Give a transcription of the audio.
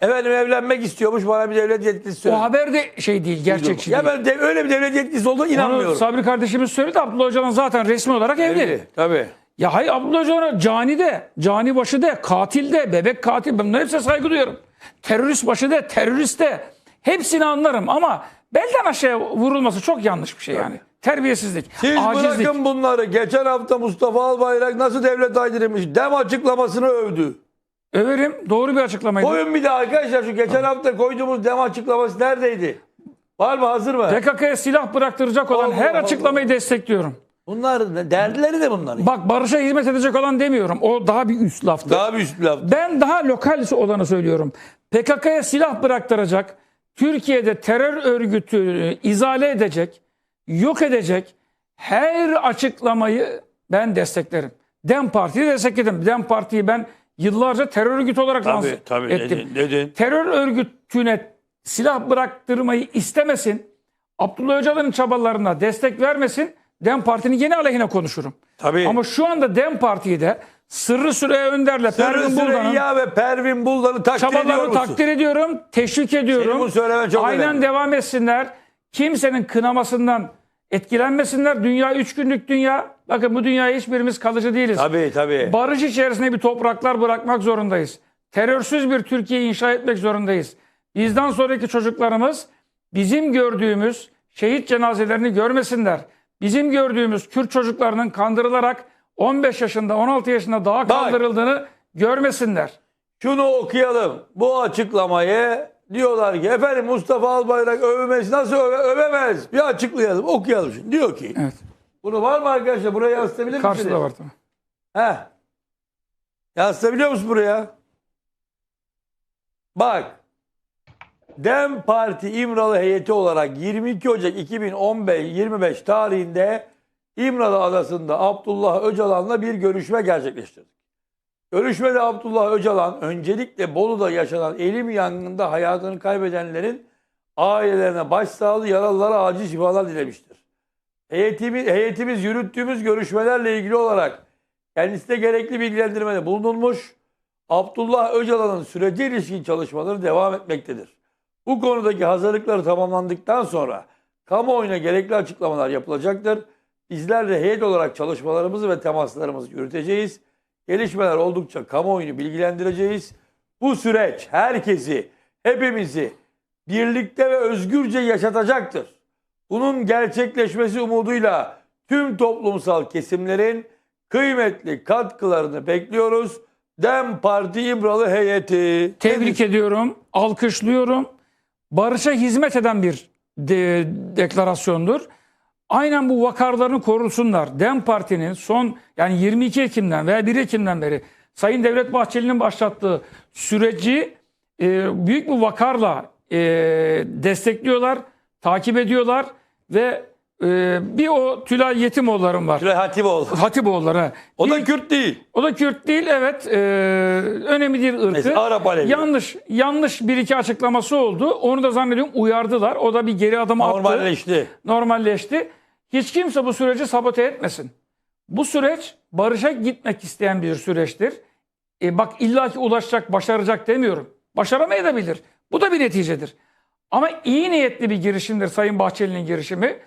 Efendim evlenmek istiyormuş bana bir devlet yetkisi söyledi. O haber de şey değil, gerçekçi Ya değil. ben de, öyle bir devlet yetkisi olduğuna Onu inanmıyorum. Sabri kardeşimiz söyledi. Abdullah Öcalan zaten resmi olarak evli. Tabii, Tabii. Ya hayır Abdullah Öcalan'a cani de, cani başı de, katil de, bebek katil. Bunların hepsine saygı duyuyorum. Terörist başı de, terörist de. Hepsini anlarım ama belden aşağıya vurulması çok yanlış bir şey yani. Terbiyesizlik, Siz acizlik. bırakın bunları. Geçen hafta Mustafa Albayrak nasıl devlet aydırmış? Dem açıklamasını övdü. Överim. Doğru bir açıklamaydı. Koyun bir de arkadaşlar şu geçen hafta koyduğumuz dem açıklaması neredeydi? Var mı hazır mı? PKK'ya silah bıraktıracak olan Allah her Allah. açıklamayı destekliyorum. Bunlar derdileri de bunlar. Bak barışa hizmet edecek olan demiyorum. O daha bir üst laftır. Daha bir üst laf. Ben daha lokal olanı söylüyorum. PKK'ya silah bıraktıracak, Türkiye'de terör örgütü izale edecek, yok edecek her açıklamayı ben desteklerim. Dem Parti'yi destekledim. Dem Parti'yi ben yıllarca terör örgütü olarak lanse Tabii tabii ettim. dedin, dedin. Terör örgütüne silah bıraktırmayı istemesin, Abdullah Öcalan'ın çabalarına destek vermesin, Dem Parti'nin yeni aleyhine konuşurum. Tabii. Ama şu anda Dem Parti'yi de Sırrı Süreyya Önder'le Sırrı Pervin Buldan'ın ve Pervin Buldan'ı takdir çabalarını takdir ediyorum, teşvik ediyorum. Senin bu söylemen çok Aynen önemli. devam etsinler. Kimsenin kınamasından etkilenmesinler. Dünya üç günlük dünya. Bakın bu dünyaya hiçbirimiz kalıcı değiliz. Tabii tabii. Barış içerisinde bir topraklar bırakmak zorundayız. Terörsüz bir Türkiye inşa etmek zorundayız. Bizden sonraki çocuklarımız bizim gördüğümüz şehit cenazelerini görmesinler. Bizim gördüğümüz Kürt çocuklarının kandırılarak 15 yaşında 16 yaşında daha kaldırıldığını görmesinler. Şunu okuyalım. Bu açıklamayı diyorlar ki efendim Mustafa Albayrak övmez nasıl öve, övemez? Bir açıklayalım. Okuyalım şimdi. Diyor ki Evet. Bunu var mı arkadaşlar? Buraya yansıtabilir misiniz? Karşıda var tabii. Heh. Yansıtabiliyor musun buraya? Bak. Dem Parti İmralı heyeti olarak 22 Ocak 2015-25 tarihinde İmralı Adası'nda Abdullah Öcalan'la bir görüşme gerçekleştirdik. Görüşmede Abdullah Öcalan öncelikle Bolu'da yaşanan elim yangında hayatını kaybedenlerin ailelerine başsağlığı yaralılara acil şifalar dilemiştir. Heyetimiz, heyetimiz yürüttüğümüz görüşmelerle ilgili olarak kendisine gerekli bilgilendirmede bulunulmuş. Abdullah Öcalan'ın sürece ilişkin çalışmaları devam etmektedir. Bu konudaki hazırlıkları tamamlandıktan sonra kamuoyuna gerekli açıklamalar yapılacaktır. Bizler de heyet olarak çalışmalarımızı ve temaslarımızı yürüteceğiz. Gelişmeler oldukça kamuoyunu bilgilendireceğiz. Bu süreç herkesi, hepimizi birlikte ve özgürce yaşatacaktır. Bunun gerçekleşmesi umuduyla tüm toplumsal kesimlerin kıymetli katkılarını bekliyoruz. Dem Parti İmralı heyeti. Tebrik ediyorum, alkışlıyorum. Barışa hizmet eden bir de- deklarasyondur. Aynen bu vakarlarını korusunlar. Dem Parti'nin son yani 22 Ekim'den veya 1 Ekim'den beri Sayın Devlet Bahçeli'nin başlattığı süreci e, büyük bir vakarla e, destekliyorlar, takip ediyorlar ve e, bir o Tülay Yetimoğullarım var. Tülay Hatipoğlu. Hatipoğulları. O da Bir- Kürt değil. o da Kürt değil evet. E, önemli değil ırkı. Neyse, Arap Alevi. Yanlış yanlış bir iki açıklaması oldu. Onu da zannediyorum uyardılar. O da bir geri adım attı. Normalleşti. Normalleşti. Hiç kimse bu süreci sabote etmesin. Bu süreç barışa gitmek isteyen bir süreçtir. E bak illaki ulaşacak, başaracak demiyorum. Başaramayabilir. Bu da bir neticedir. Ama iyi niyetli bir girişimdir Sayın Bahçeli'nin girişimi.